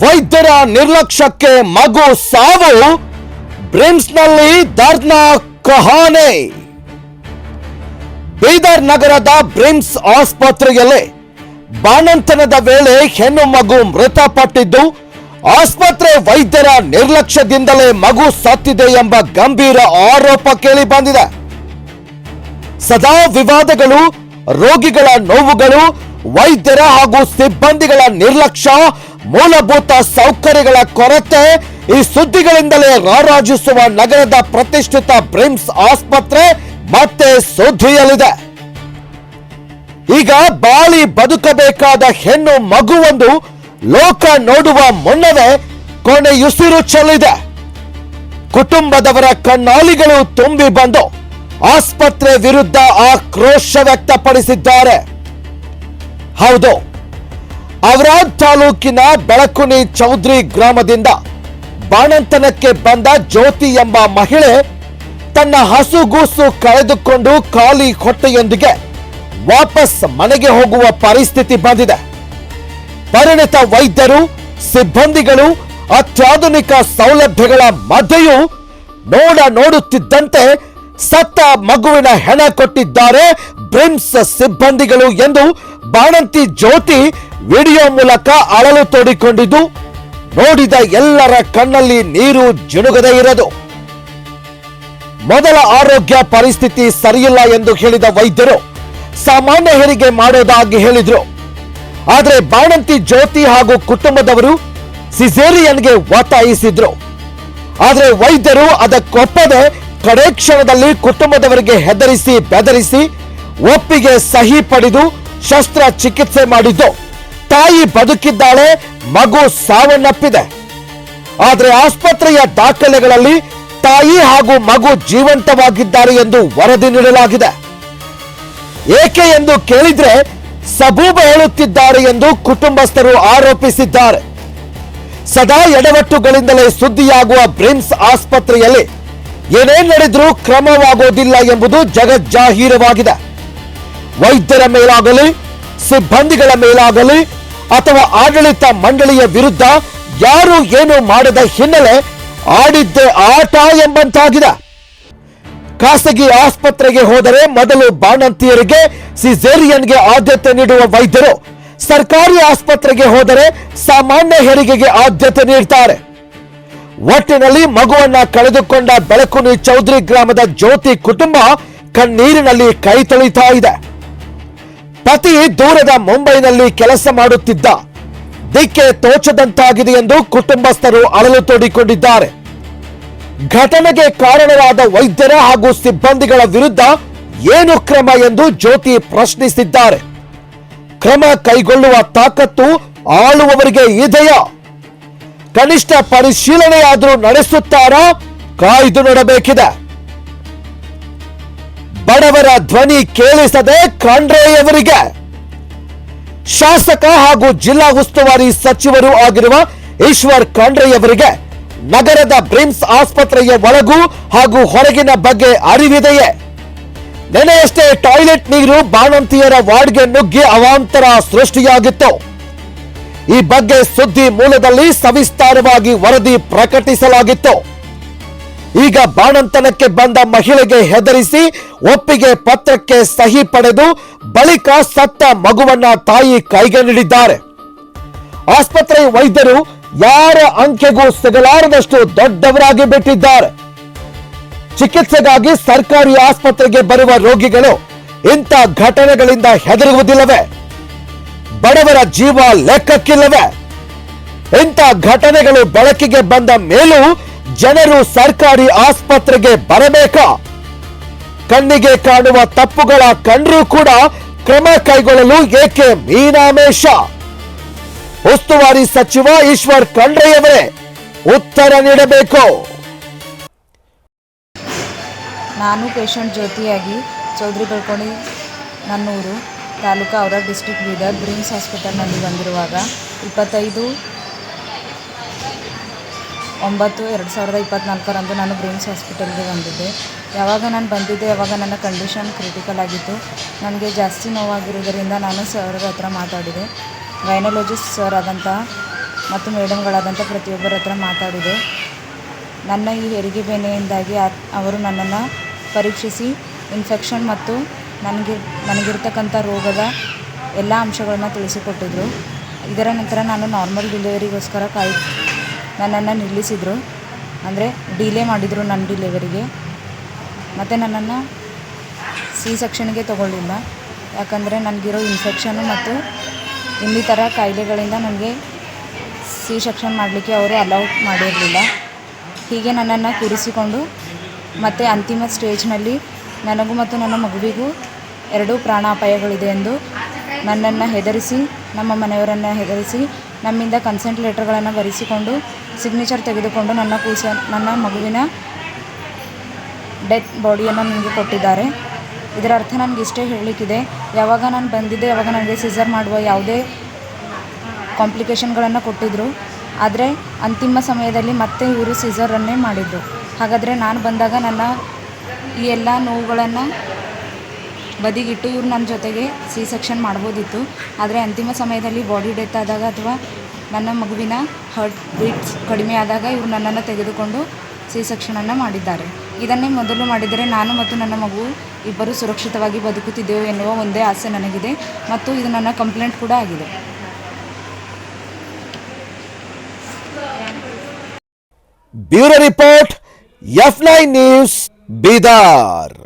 ವೈದ್ಯರ ನಿರ್ಲಕ್ಷ್ಯಕ್ಕೆ ಮಗು ಸಾವು, ಬ್ರಿಮ್ಸ್ನಲ್ಲಿ ದರ್ನ ಕಹಾನೆ. ಬೀದರ್ ನಗರದ ಬ್ರಿಮ್ಸ್ ಆಸ್ಪತ್ರೆಯಲ್ಲಿ ಬಾಣಂತನದ ವೇಳೆ ಹೆಣ್ಣು ಮಗು ಮೃತಪಟ್ಟಿದ್ದು, ಆಸ್ಪತ್ರೆ ವೈದ್ಯರ ನಿರ್ಲಕ್ಷ್ಯದಿಂದಲೇ ಮಗು ಸತ್ತಿದೆ ಎಂಬ ಗಂಭೀರ ಆರೋಪ ಕೇಳಿ ಬಂದಿದೆ ಸದಾ ವಿವಾದಗಳು, ರೋಗಿಗಳ ನೋವುಗಳು, ವೈದ್ಯರ ಹಾಗೂ ಸಿಬ್ಬಂದಿಗಳ ನಿರ್ಲಕ್ಷ್ಯ ಮೂಲಭೂತ ಸೌಕರ್ಯಗಳ ಕೊರತೆ ಈ ಸುದ್ದಿಗಳಿಂದಲೇ ರಾರಾಜಿಸುವ ನಗರದ ಪ್ರತಿಷ್ಠಿತ ಬ್ರಿಮ್ಸ್ ಆಸ್ಪತ್ರೆ ಮತ್ತೆ ಸುದ್ದಿಯಲ್ಲಿದೆ. ಈಗ ಬಾಳಿ ಬದುಕಬೇಕಾದ ಹೆಣ್ಣು ಮಗುವೊಂದು ಲೋಕ ನೋಡುವ ಮುನ್ನವೇ ಕೊನೆಯುಸಿರು ಚೆಲ್ಲಿದೆ. ಕುಟುಂಬದವರ ಕಣ್ಣಾಲಿಗಳು ತುಂಬಿ ಬಂದು ಆಸ್ಪತ್ರೆ ವಿರುದ್ಧ ಆಕ್ರೋಶ ವ್ಯಕ್ತಪಡಿಸಿದ್ದಾರೆ. ಹೌದು ಅವರಾದ್ ತಾಲೂಕಿನ ಬೆಳಕುನಿ ಚೌಧರಿ ಗ್ರಾಮದಿಂದ ಬಾಣಂತನಕ್ಕೆ ಬಂದ ಜ್ಯೋತಿ ಎಂಬ ಮಹಿಳೆ ತನ್ನ ಹಸುಗೂಸು ಕಳೆದುಕೊಂಡು ಖಾಲಿ ಹೊಟ್ಟೆಯೊಂದಿಗೆ ವಾಪಸ್ ಮನೆಗೆ ಹೋಗುವ ಪರಿಸ್ಥಿತಿ ಬಂದಿದೆ. ಪರಿಣಿತ ವೈದ್ಯರು, ಸಿಬ್ಬಂದಿಗಳು, ಅತ್ಯಾಧುನಿಕ ಸೌಲಭ್ಯಗಳ ಮಧ್ಯೆಯೂ ನೋಡ ನೋಡುತ್ತಿದ್ದಂತೆ ಸತ್ತ ಮಗುವಿನ ಹೆಣ ಕೊಟ್ಟಿದ್ದಾರೆ ಬ್ರಿಮ್ಸ್ ಸಿಬ್ಬಂದಿಗಳು ಎಂದು ಬಾಣಂತಿ ಜ್ಯೋತಿ ವಿಡಿಯೋ ಮೂಲಕ ಅಳಲು ತೋಡಿಕೊಂಡಿದ್ದು, ನೋಡಿದ ಎಲ್ಲರ ಕಣ್ಣಲ್ಲಿ ನೀರು ಜಿನುಗದೇ ಇರದು. ಮೊದಲ ಆರೋಗ್ಯ ಪರಿಸ್ಥಿತಿ ಸರಿಯಿಲ್ಲ ಎಂದು ಹೇಳಿದ ವೈದ್ಯರು, ಸಾಮಾನ್ಯ ಹೆರಿಗೆ ಮಾಡೋದಾಗಿ ಹೇಳಿದ್ರು. ಆದರೆ ಬಾಣಂತಿ ಜ್ಯೋತಿ ಹಾಗೂ ಕುಟುಂಬದವರು ಸಿಸೇರಿಯನ್ಗೆ ಒತ್ತಾಯಿಸಿದ್ರು. ಆದರೆ ವೈದ್ಯರು ಅದಕ್ಕೊಪ್ಪದೆ ಕಡೆ ಕ್ಷಣದಲ್ಲಿ ಕುಟುಂಬದವರಿಗೆ ಹೆದರಿಸಿ ಬೆದರಿಸಿ ಒಪ್ಪಿಗೆ ಸಹಿ ಪಡೆದು ಶಸ್ತ್ರ ಚಿಕಿತ್ಸೆ ಮಾಡಿದ್ದು. ತಾಯಿ ಬದುಕಿದ್ದಾಳೆ, ಮಗು ಸಾವನ್ನಪ್ಪಿದೆ. ಆದರೆ ಆಸ್ಪತ್ರೆಯ ದಾಖಲೆಗಳಲ್ಲಿ ತಾಯಿ ಹಾಗೂ ಮಗು ಜೀವಂತವಾಗಿದ್ದಾರೆ ಎಂದು ವರದಿ ನೀಡಲಾಗಿದೆ. ಏಕೆ ಎಂದು ಕೇಳಿದ್ರೆ ಸಬೂಬ ಹೇಳುತ್ತಿದ್ದಾರೆ ಎಂದು ಕುಟುಂಬಸ್ಥರು ಆರೋಪಿಸಿದ್ದಾರೆ. ಸದಾ ಎಡವಟ್ಟುಗಳಿಂದಲೇ ಸುದ್ದಿಯಾಗುವ ಬ್ರಿಮ್ಸ್ ಆಸ್ಪತ್ರೆಯಲ್ಲಿ ಏನೇನ್ ನಡೆದರೂ ಕ್ರಮವಾಗೋದಿಲ್ಲ ಎಂಬುದು ಜಗಜ್ಜಾಹೀರವಾಗಿದೆ. ವೈದ್ಯರ ಮೇಲಾಗಲಿ ಸಿಬ್ಬಂದಿಗಳ ಮೇಲಾಗಲಿ ಅಥವಾ ಆಡಳಿತ ಮಂಡಳಿಯ ವಿರುದ್ಧ ಯಾರು ಏನು ಮಾಡದ ಹಿನ್ನೆಲೆ ಆಡಿದ್ದೇ ಆಟ ಎಂಬಂತಾಗಿದೆ. ಖಾಸಗಿ ಆಸ್ಪತ್ರೆಗೆ ಹೋದರೆ ಮೊದಲು ಬಾಣಂತಿಯರಿಗೆ ಸಿಸೇರಿಯನ್ಗೆ ಆದ್ಯತೆ ನೀಡುವ ವೈದ್ಯರು. ಸರ್ಕಾರಿ ಆಸ್ಪತ್ರೆಗೆ ಹೋದರೆ ಸಾಮಾನ್ಯ ಹೆರಿಗೆಗೆ ಆದ್ಯತೆ ನೀಡ್ತಾರೆ. ಒಟ್ಟಿನಲ್ಲಿ ಮಗುವನ್ನ ಕಳೆದುಕೊಂಡ ಬೆಳಕುನಿ ಚೌಧರಿ ಗ್ರಾಮದ ಜ್ಯೋತಿ ಕುಟುಂಬ ಕಣ್ಣೀರಿನಲ್ಲಿ ಕೈ ತೊಳಿತಾ ಇದೆ. ಪತಿ ದೂರದ ಮುಂಬೈನಲ್ಲಿ ಕೆಲಸ ಮಾಡುತ್ತಿದ್ದ. ದಿಕ್ಕೆ ತೋಚದಂತಾಗಿದೆ ಎಂದು ಕುಟುಂಬಸ್ಥರು ಅಳಲು ತೋಡಿಕೊಂಡಿದ್ದಾರೆ. ಘಟನೆಗೆ ಕಾರಣವಾದ ವೈದ್ಯರ ಹಾಗೂ ಸಿಬ್ಬಂದಿಗಳ ವಿರುದ್ಧ ಏನು ಕ್ರಮ ಎಂದು ಜ್ಯೋತಿ ಪ್ರಶ್ನಿಸಿದ್ದಾರೆ. ಕ್ರಮ ಕೈಗೊಳ್ಳುವ ತಾಕತ್ತು ಆಳುವವರಿಗೆ ಇದೆಯಾ? ಕನಿಷ್ಠ ಪರಿಶೀಲನೆಯಾದರೂ ನಡೆಸುತ್ತಾರಾ? ಕಾಯ್ದು ನೋಡಬೇಕಿದೆ. ಬಡವರ ಧ್ವನಿ ಕೇಳಿಸದೆ ಖಂಡ್ರೆಯವರಿಗೆ ಶಾಸಕ ಹಾಗೂ ಜಿಲ್ಲಾ ಉಸ್ತುವಾರಿ ಸಚಿವರು ಆಗಿರುವ ಈಶ್ವರ್ ಖಂಡ್ರೆಯವರಿಗೆ ನಗರದ ಬ್ರಿಮ್ಸ್ ಆಸ್ಪತ್ರೆಯ ಒಳಗೂ ಹಾಗೂ ಹೊರಗಿನ ಬಗ್ಗೆ ಅರಿವಿದೆಯೇ? ನೆನೆಯಷ್ಟೇ ಟಾಯ್ಲೆಟ್ ನೀರು ಬಾಣಂತಿಯರ ವಾರ್ಡ್ಗೆ ನುಗ್ಗಿ ಅವಾಂತರ ಸೃಷ್ಟಿಯಾಗಿತ್ತು. ಈ ಬಗ್ಗೆ ಸುದ್ದಿ ಮೂಲದಲ್ಲಿ ಸವಿಸ್ತಾರವಾಗಿ ವರದಿ ಪ್ರಕಟಿಸಲಾಗಿತ್ತು. ಈಗ ಬಾಣಂತನಕ್ಕೆ ಬಂದ ಮಹಿಳೆಗೆ ಹೆದರಿಸಿ ಒಪ್ಪಿಗೆ ಪತ್ರಕ್ಕೆ ಸಹಿ ಪಡೆದು ಬಳಿಕ ಸತ್ತ ಮಗುವನ್ನ ತಾಯಿ ಕೈಗೆ ನೀಡಿದ್ದಾರೆ. ಆಸ್ಪತ್ರೆ ವೈದ್ಯರು ಯಾರ ಅಂಕೆಗೂ ಸಿಗಲಾರದಷ್ಟು ದೊಡ್ಡವರಾಗಿ ಬಿಟ್ಟಿದ್ದಾರೆ. ಚಿಕಿತ್ಸೆಗಾಗಿ ಸರ್ಕಾರಿ ಆಸ್ಪತ್ರೆಗೆ ಬರುವ ರೋಗಿಗಳು ಇಂಥ ಘಟನೆಗಳಿಂದ ಹೆದರುವುದಿಲ್ಲವೇ? ಬಡವರ ಜೀವ ಲೆಕ್ಕಕ್ಕಿಲ್ಲವೆ? ಇಂಥ ಘಟನೆಗಳು ಬೆಳಕಿಗೆ ಬಂದ ಮೇಲೂ ಜನರು ಸರ್ಕಾರಿ ಆಸ್ಪತ್ರೆಗೆ ಬರಬೇಕಾ? ಕಣ್ಣಿಗೆ ಕಾಣುವ ತಪ್ಪುಗಳ ಕಂಡರೂ ಕೂಡ ಕ್ರಮ ಕೈಗೊಳ್ಳಲು ಏಕೆ ಮೀನಾಮೇಷ? ಉಸ್ತುವಾರಿ ಸಚಿವ ಈಶ್ವರ್ ಖಂಡ್ರೆಯವರೇ, ಉತ್ತರ ನೀಡಬೇಕು. ನಾನು ಪೇಷಂಟ್ ಜ್ಯೋತಿಯಾಗಿ ಚೌಧರಿ ಬೆಳ್ಕೊಣಿ ನನ್ನೂರು ತಾಲೂಕು ಅವರ ಡಿಸ್ಟ್ರಿಕ್ಟ್ ಬೀದರ್ ಬ್ರಿಮ್ಸ್ ಹಾಸ್ಪಿಟಲ್ನಲ್ಲಿ ಬಂದಿರುವಾಗ ಇಪ್ಪತ್ತೈದು ಒಂಬತ್ತು ಎರಡು ಸಾವಿರದ ಇಪ್ಪತ್ತ್ನಾಲ್ಕರಂದು ನಾನು ಬ್ರಿಮ್ಸ್ ಹಾಸ್ಪಿಟಲ್ಗೆ ಬಂದಿದ್ದೆ. ಯಾವಾಗ ನಾನು ಬಂದಿದ್ದೆ, ಯಾವಾಗ ನನ್ನ ಕಂಡೀಷನ್ ಕ್ರಿಟಿಕಲ್ ಆಗಿತ್ತು, ನನಗೆ ಜಾಸ್ತಿ ನೋವಾಗಿರೋದರಿಂದ ನಾನು ಸರ್ ಹತ್ರ ಮಾತಾಡಿದೆ. ಗೈನಲಜಿಸ್ಟ್ ಸರ್ ಆದಂಥ ಮತ್ತು ಮೇಡಮ್ಗಳಾದಂಥ ಪ್ರತಿಯೊಬ್ಬರ ಹತ್ರ ಮಾತಾಡಿದೆ. ನನ್ನ ಈ ಹೆರಿಗೆ ಬೇನೆಯಿಂದಾಗಿ ಅವರು ನನ್ನನ್ನು ಪರೀಕ್ಷಿಸಿ, ಇನ್ಫೆಕ್ಷನ್ ಮತ್ತು ನನಗೆ, ನನಗಿರ್ತಕ್ಕಂಥ ರೋಗದ ಎಲ್ಲ ಅಂಶಗಳನ್ನ ತಿಳಿಸಿಕೊಟ್ಟಿದ್ರು. ಇದರ ನಂತರ ನಾನು ನಾರ್ಮಲ್ ಡಿಲಿವರಿಗೋಸ್ಕರ ಕಾಯ್ ನನ್ನನ್ನು ನಿಲ್ಲಿಸಿದರು. ಅಂದರೆ ಡಿಲೇ ಮಾಡಿದರು ನನ್ನ ಡಿಲೆವರಿಗೆ ಮತ್ತು ನನ್ನನ್ನು ಸಿ ಸೆಕ್ಷನ್ಗೆ ತಗೊಳ್ಳಿಲ್ಲ. ಯಾಕಂದರೆ ನನಗಿರೋ ಇನ್ಫೆಕ್ಷನು ಮತ್ತು ಇನ್ನಿತರ ಕಾಯಿಲೆಗಳಿಂದ ನನಗೆ ಸಿ ಸೆಕ್ಷನ್ ಮಾಡಲಿಕ್ಕೆ ಅವರು ಅಲೌ ಮಾಡಿರಲಿಲ್ಲ. ಹೀಗೆ ನನ್ನನ್ನು ಕೂರಿಸಿಕೊಂಡು ಮತ್ತು ಅಂತಿಮ ಸ್ಟೇಜ್ನಲ್ಲಿ ನನಗೂ ಮತ್ತು ನನ್ನ ಮಗುವಿಗೂ ಎರಡೂ ಪ್ರಾಣಾಪಾಯಗಳಿದೆ ಎಂದು ನನ್ನನ್ನು ಹೆದರಿಸಿ, ನಮ್ಮ ಮನೆಯವರನ್ನು ಹೆದರಿಸಿ, ನಮ್ಮಿಂದ ಕನ್ಸೆಂಟ್ ಲೆಟರ್ಗಳನ್ನು ಬರೆಸಿಕೊಂಡು ಸಿಗ್ನೇಚರ್ ತೆಗೆದುಕೊಂಡು ನನ್ನ ಕೂಸ, ನನ್ನ ಮಗುವಿನ ಡೆತ್ ಬಾಡಿಯನ್ನು ನನಗೆ ಕೊಟ್ಟಿದ್ದಾರೆ. ಇದರ ಅರ್ಥ ನನಗೆ ಇಷ್ಟೇ ಹೇಳಲಿಕ್ಕಿದೆ ಯಾವಾಗ ನಾನು ಬಂದಿದ್ದೆ, ಯಾವಾಗ ನನಗೆ ಸಿಸರ್ ಮಾಡುವ ಯಾವುದೇ ಕಾಂಪ್ಲಿಕೇಶನ್ಗಳನ್ನು ಕೊಟ್ಟಿದ್ದರು ಆದರೆ ಅಂತಿಮ ಸಮಯದಲ್ಲಿ ಮತ್ತೆ ಇವರು ಸಿಸರನ್ನೇ ಮಾಡಿದರು. ಹಾಗಾದರೆ ನಾನು ಬಂದಾಗ ನನ್ನ ಈ ಎಲ್ಲ ನೋವುಗಳನ್ನು ಬದಿಗಿಟ್ಟು ಇವ್ರು ನನ್ನ ಜೊತೆಗೆ ಸಿ ಸೆಕ್ಷನ್ ಮಾಡ್ಬೋದಿತ್ತು. ಆದರೆ ಅಂತಿಮ ಸಮಯದಲ್ಲಿ ಬಾಡಿ ಡೆತ್ ಆದಾಗ ಅಥವಾ ನನ್ನ ಮಗುವಿನ ಹಾರ್ಟ್ ಬೀಟ್ಸ್ ಕಡಿಮೆ ಆದಾಗ ಇವರು ನನ್ನನ್ನು ತೆಗೆದುಕೊಂಡು ಸಿ ಸೆಕ್ಷನನ್ನು ಮಾಡಿದ್ದಾರೆ. ಇದನ್ನೇ ಮೊದಲು ಮಾಡಿದರೆ ನಾನು ಮತ್ತು ನನ್ನ ಮಗು ಇಬ್ಬರು ಸುರಕ್ಷಿತವಾಗಿ ಬದುಕುತ್ತಿದ್ದೆವು ಎನ್ನುವ ಒಂದೇ ಆಸೆ ನನಗಿದೆ ಮತ್ತು ಇದು ನನ್ನ ಕಂಪ್ಲೇಂಟ್ ಕೂಡ ಆಗಿದೆ. Bureau report F nine news Bidar.